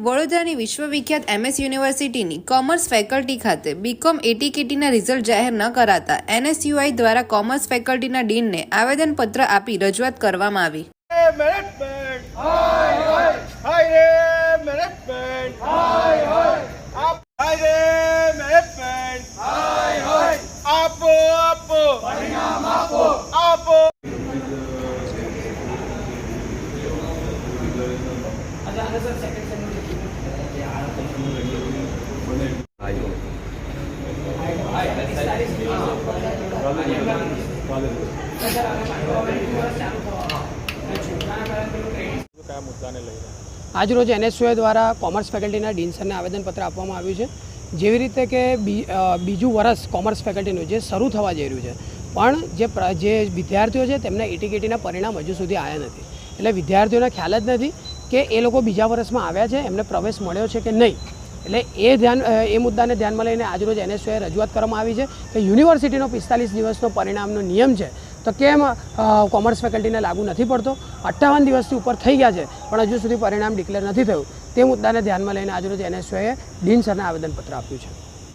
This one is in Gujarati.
વડોદરાની વિશ્વવિખ્યાત એમએસ યુનિવર્સિટીની કોમર્સ ફેકલ્ટી ખાતે બીકોમ એટીકેટીના રિઝલ્ટ જાહેર ન કરાતા એનએસયુઆઈ દ્વારા કોમર્સ ફેકલ્ટીના ડીનને આવેદનપત્ર આપી રજૂઆત કરવામાં આવી આપો આપો આપો પરિણામ આપો આપો કયા મુદ્દાને લઈને આજરોજ એનએસયુએ દ્વારા કોમર્સ ફેકલ્ટીના ડીન સરને આવેદનપત્ર આપવામાં આવ્યું છે. જેવી રીતે કે બીજું વર્ષ કોમર્સ ફેકલ્ટીનું જે શરૂ થવા જઈ રહ્યું છે. પણ જે જે વિદ્યાર્થીઓ છે, તેમના એટીકેટીના પરિણામ હજુ સુધી આવ્યા નથી. એટલે વિદ્યાર્થીઓને ખ્યાલ જ નથી. કે એ લોકો બીજા વર્ષમાં આવ્યા છે, એમને પ્રવેશ મળ્યો છે કે નહીં? એટલે એ ધ્યાન એ મુદ્દાને ધ્યાનમાં લઈને આજરોજ એનએસયુએ રજૂઆત કરવામાં આવી છે કે યુનિવર્સિટીનો પિસ્તાલીસ દિવસનો પરિણામનો નિયમ છે. તો કેમ કોમર્સ ફેકલ્ટીને લાગુ નથી પડતો? અઠ્ઠાવન દિવસથી ઉપર થઈ ગયા છે, પણ હજુ સુધી પરિણામ ડિક્લેર નથી થયું. તે મુદ્દાને ધ્યાનમાં લઈને આજરોજ એનએસયુએ ડીન સરને આવેદનપત્ર આપ્યું છે.